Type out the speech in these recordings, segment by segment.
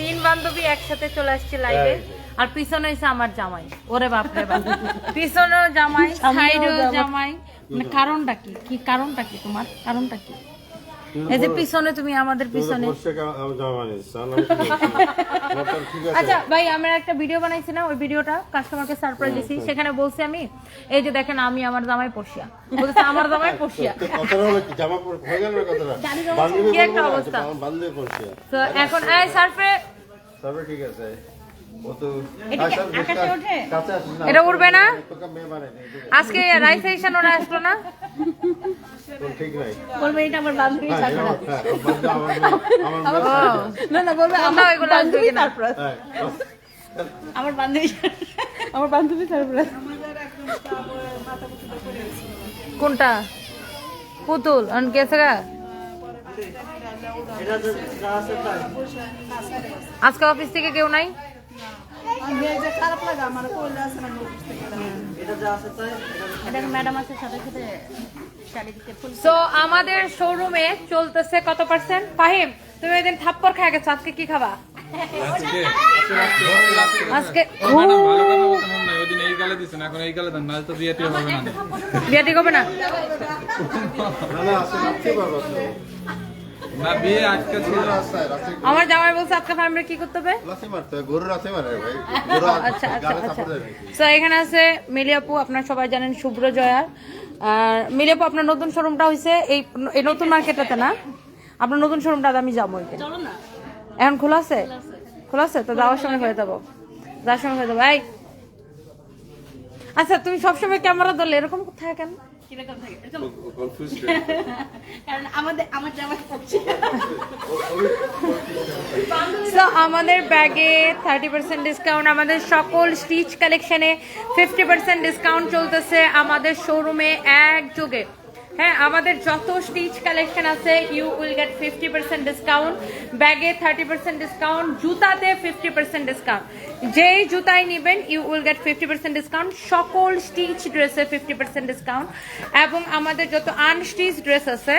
তিন বান্ধবী একসাথে চলে আসছে লাইভে আর পিছনে হইছে আমার জামাই। ওরে বাপ রে বাপ। পিছনেও জামাই সাইডেও জামাই। মানে কারণটা কি? কি কারণটা কি তোমার? কারণটা কি? এই যে পিছনে তুমি আমাদের পিছনে। আচ্ছা ভাই আমরা একটা ভিডিও বানাইছি না ওই ভিডিওটা কাস্টমারকে সারপ্রাইজ দিছি। সেখানে বলছি আমি এই যে দেখেন আমি আমার জামাই পড়শিয়া বলছে আমার জামাই পড়শিয়া কি? একটা অবস্থা। তো এখন এই সারপ্রে ঠিক আছে। এটা আচ্ছা, না। এটা উড়বে না? আজকে রাইসেশন ওরা আসলো না। বলবে এটা আমার বান্ধবী হ্যাঁ, সারপ্রাইজ হ্যাঁ, হ্যাঁ, মেয়ে- না না বলবে আমার বান্ধবী? সারপ্রাইজ হ্যাঁ, আমার বান্ধবী আমার বান্ধবী সারপ্রাইজ কোনটা? পুতুল আর গেছে আজকে অফিস থেকে কেউ নাই? ম্যাডাম আছে সাথে সাথে। সো আমাদের শোরুমে চলতেছে কত পার্সেন্ট ফাহিম তুমি ওই দিন থাপ্পর খাই গেছো আজকে কি খাবা? আজকে তো হবে না। আমার জামাই বলছে আজকে ফার্মের কি করতে হবে? আচ্ছা আচ্ছা আচ্ছা? তো এখানে আছে মিলিয়াপু আপনারা সবাই জানেন শুভ্র জয়ার আর মিলিয়াপু আপনার নতুন শোরুমটা হয়েছে এই এই নতুন মার্কেটটাতে না? আপনার নতুন শোরুমটা আমি যাব ওইদিন। চলো না। এখন খোলা আছে? খোলা আছে। তো যাওয়ার সময় হয়ে যাব। যাওয়ার সময় হয়ে যাব। এই। আচ্ছা তুমি সবসময় ক্যামেরা ধরলে এরকম কোথায় কেন কীরকম থাকে? এরকম কারণ আমাদের আমার জামা পড়ছে। সো আমাদের ব্যাগে থার্টি পার্সেন্ট ডিসকাউন্ট আমাদের সকল স্টিচ কালেকশনে ফিফটি পার্সেন্ট ডিসকাউন্ট চলতেছে আমাদের শোরুমে এক যুগে হ্যাঁ আমাদের যত স্টিচ কালেকশন আছে you will get fifty percent discount ব্যাগে থার্টি পার্সেন্ট ডিসকাউন্ট জুতাতে ফিফটি পার্সেন্ট ডিসকাউন্ট যেই জুতাই নেবেন you will get fifty percent discount সকল স্টিচ ড্রেসে ফিফটি পার্সেন্ট ডিসকাউন্ট এবং আমাদের যত আনস্টিচ ড্রেস আছে,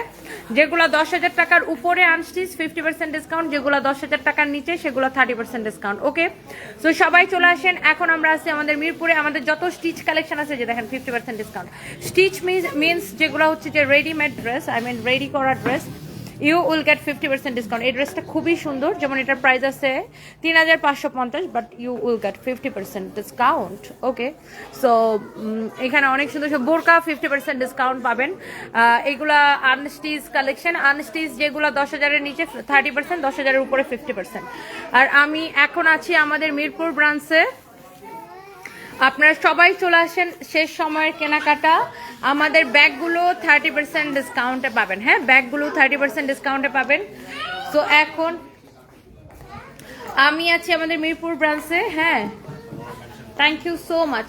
যেগুলো দশ হাজার টাকার উপরে আনস্টিচ ফিফটি পার্সেন্ট ডিসকাউন্ট যেগুলো দশ হাজার টাকার নিচে, সেগুলো thirty percent discount okay so সবাই চলে আসেন। এখন আমরা আছি আমাদের মিরপুরে। আমাদের যত স্টিচ কালেকশন আছে, যে দেখেন fifty percent discount stitch means যেগুলো হচ্ছে যে readymade dress I mean ready করা dress you will get fifty percent discount এই ড্রেসটা খুবই সুন্দর যেমন এটার প্রাইস আছে তিন হাজার পাঁচশো পঞ্চাশ but you will get fifty percent discount okay so এখানে অনেক সুন্দর সুন্দর বোরকা ফিফটি পার্সেন্ট ডিসকাউন্ট পাবেন। আহ, এগুলা আনস্টিচ কালেকশন আনস্টিচ যেগুলো দশ হাজারের নিচে থার্টি পার্সেন্ট দশ হাজারের উপরে ফিফটি পার্সেন্ট আর আমি এখন আছি আমাদের মিরপুর ব্রাঞ্চে আপনারা সবাই চলে আসেন শেষ সময়ের কেনাকাটা। আমাদের ব্যাগগুলো থার্টি পার্সেন্ট ডিসকাউন্টে পাবেন। হ্যাঁ ব্যাগগুলো থার্টি পার্সেন্ট ডিসকাউন্টে পাবেন। তো এখন আমি আছি আমাদের মিরপুর ব্রাঞ্চে হ্যাঁ থ্যাংক ইউ সো মাচ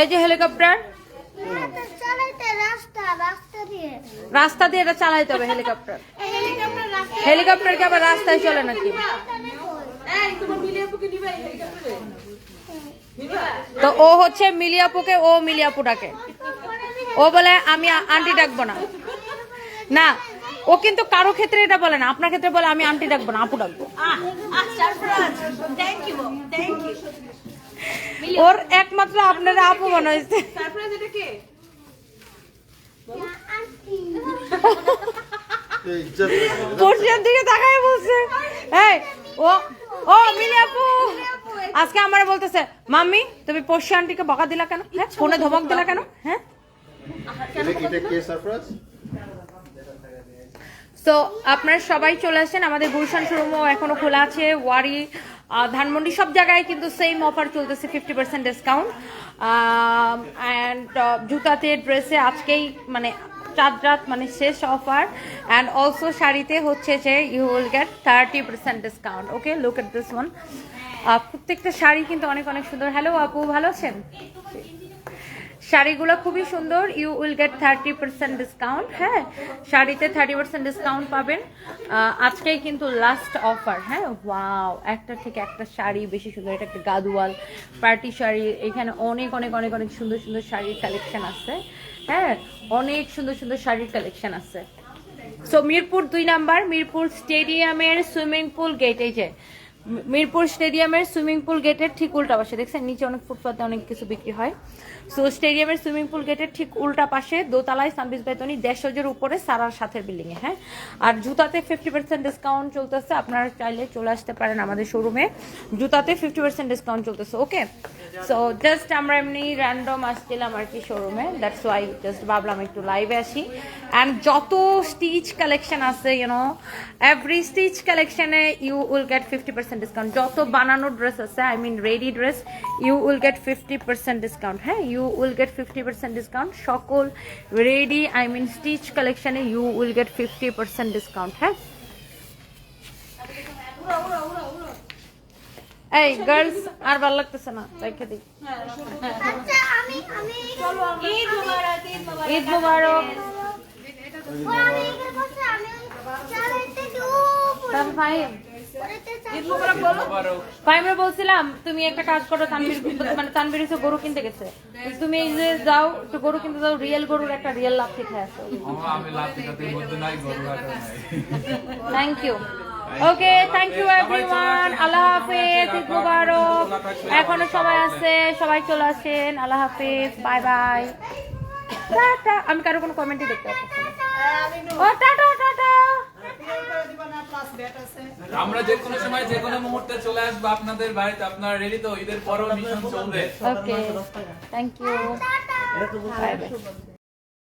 এই যে হেলিকপ্টার রাস্তা রাস্তা দিয়ে। রাস্তা দিয়ে এটা চালাইতে হবে হেলিকপ্টার হেলিকপ্টার কি আবার রাস্তায় চলে নাকি? তো ও হচ্ছে মিলিয়াপুকে ও মিলিয়াপুটাকে। ও বলে আমি আন্টি ডাকবো না। না ও কিন্তু কারও ক্ষেত্রে এটা বলে না। আপনার ক্ষেত্রে বলে আমি আন্টি ডাকবো না আপু ডাকবো। ইউ ওর একমাত্র আপনারা আপু মনে হয়েছে। দিকে তাকায় বলছে। এই ও ও মিলি আপু। আজকে আমার বলতেছে মাম্মি তুমি পরশি আন্টিকে বকা দিলা কেন? হ্যাঁ ফোনে ধমক দিলা কেন? হ্যাঁ? তো আপনারা সবাই চলে আসেন আমাদের গুলশান শোরুমও এখনও খোলা আছে ওয়ারি ধানমন্ডি সব জায়গায় কিন্তু সেম অফার চলতেছে ফিফটি পার্সেন্ট ডিসকাউন্ট অ্যান্ড জুতাতে ড্রেসে আজকেই মানে চার রাত মানে শেষ অফার। অ্যান্ড অলসো শাড়িতে হচ্ছে যে you will get thirty percent discount okay look at this one প্রত্যেকটা শাড়ি কিন্তু অনেক অনেক সুন্দর। হ্যালো আপু, ভালো আছেন? শাড়িগুলো খুবই সুন্দর। You will get thirty percent discount হ্যাঁ শাড়িতে থার্টি পার্সেন্ট ডিসকাউন্ট পাবেন। আজকেই কিন্তু লাস্ট অফার হ্যাঁ ওয়াও একটা থেকে একটা শাড়ি বেশি সুন্দর। এটা একটা গাদুয়াল পার্টি শাড়ি। এখানে অনেক অনেক অনেক অনেক সুন্দর সুন্দর শাড়ির কালেকশন আছে। হ্যাঁ অনেক সুন্দর সুন্দর শাড়ির কালেকশন আছে। সো মিরপুর দুই নাম্বার, মিরপুর স্টেডিয়ামের সুইমিং পুল গেটে যে মিরপুর স্টেডিয়ামের সুইমিং পুল গেটের ঠিক উল্টা পাশে, দেখছেন? নিচে অনেক ফুটপাতে অনেক কিছু বিক্রি হয়। সো স্টেডিয়ামের সুইমিং পুল গেটের ঠিক উল্টা পাশে, দোতলায় সানবিজ বেতনি দেড়শোজের উপরে সারার সাথের বিল্ডিংয়ে হ্যাঁ? আর জুতাতে ফিফটি পার্সেন্ট ডিসকাউন্ট চলতেছে। আপনারা চাইলে চলে আসতে পারেন আমাদের শোরুমে জুতাতে ফিফটি পার্সেন্ট ডিসকাউন্ট চলতেছে ওকে সো জাস্ট আমরা এমনি র্যান্ডম আসছিলাম আর কি শোরুমে দ্যাটস ওয়াই জাস্ট ভাবলাম একটু লাইভে আসি। অ্যান্ড যত স্টিচ কালেকশন আছে ইউনো এভরি স্টিচ কালেকশনে you will get fifty percent discount যত বানানো ড্রেস আছে I mean ready dress you will get fifty percent discount হ্যাঁ you will get fifty percent discount সকল রেডি আই মিন স্টিচ কালেকশনে you will get fifty percent discount হ্যাঁ এই girls আর ভালো লাগতেছে না রেখে দিই আচ্ছা আমি আমি ঈদ মোবারক ঈদ ফাহিমরে বলছিলাম তুমি একটা কাজ করো তানভীর মানে তানভীর হচ্ছে গরু কিনতে গেছে। তুমি এই যে যাও একটু গরু কিনতে যাও রিয়েল গরুর একটা রিয়েল লাভ শিখে আসো। Thank you okay thank you everyone Allah হাফেজ ঈদ মুবারক। এখনও সবাই আছে সবাই চলে আসেন। আল্লাহ হাফেজ বাই বাই টাটা। আমি কারও কোনো কমেন্টই দেখতে পাচ্ছি ও টাটা টাটা আমরা যে কোনো সময় যে কোনো মুহূর্তে চলে আসব আপনাদের বাড়িতে। আপনারা রেডি তো ঈদের পরও মিশন চলবে। ওকে থ্যাংক ইউ